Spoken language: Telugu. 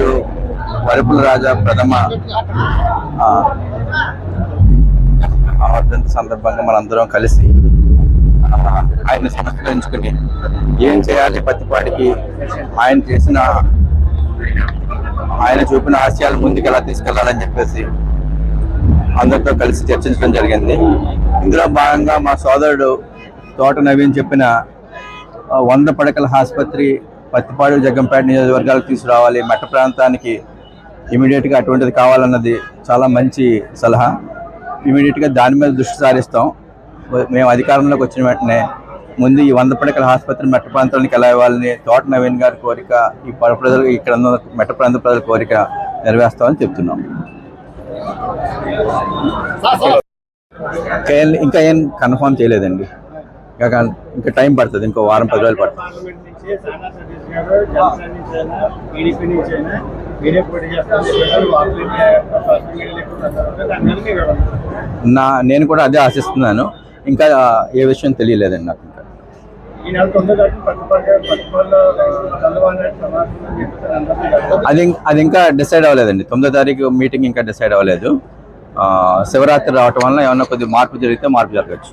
మరియు వరపుల రాజా ప్రథమ ఆ, వర్ధంతి సందర్భంగా మనందరం కలిసి ఆ, ఆయన సంస్కరించుకుని ఏం చేయాలి పత్తిపాటికి ఆయన చేసిన ఆయన చూపిన ఆశయాలు ముందుకు ఎలా తీసుకెళ్ళాలని చెప్పేసి అందరితో కలిసి చర్చించడం జరిగింది. ఇందులో భాగంగా మా సోదరుడు తోట నవీన్ చెప్పిన వంద పడకల ఆసుపత్రి పత్తిపాడు జగ్గంపేట నియోజకవర్గాలకు తీసుకురావాలి. మెట్ట ప్రాంతానికి ఇమీడియట్గా అటువంటిది కావాలన్నది చాలా మంచి సలహా. ఇమీడియట్గా దాని మీద దృష్టి సారిస్తాం. మేము అధికారంలోకి వచ్చిన వెంటనే ముందు ఈ వంద పడకల ఆసుపత్రి మెట్ట ప్రాంతానికి ఎలా ఇవ్వాలని తోట నవీన్ గారి కోరిక ఈ పర ప్రజలు ఇక్కడ ఉన్న మెట్ట ప్రాంత ప్రజల కోరిక నెరవేర్స్తామని చెప్తున్నాం. ఇంకా ఏం- ఇంకా ఏం కన్ఫర్మ్ చేయలేదండి. ఇంకా ఇంకా టైం పడుతుంది ఇంకో వారం పది రోజులు పడుతుంది. నా నేను కూడా అదే ఆశిస్తున్నాను. ఇంకా ఏ విషయం తెలియలేదండి నాకు ఇంకా. అది అది ఇంకా డిసైడ్ అవ్వలేదండి. తొమ్మిదో తారీఖు మీటింగ్ ఇంకా డిసైడ్ అవ్వలేదు. శివరాత్రి రావటం వల్ల ఏమన్నా కొద్దిగా మార్పు జరిగితే మార్పు జరగచ్చు.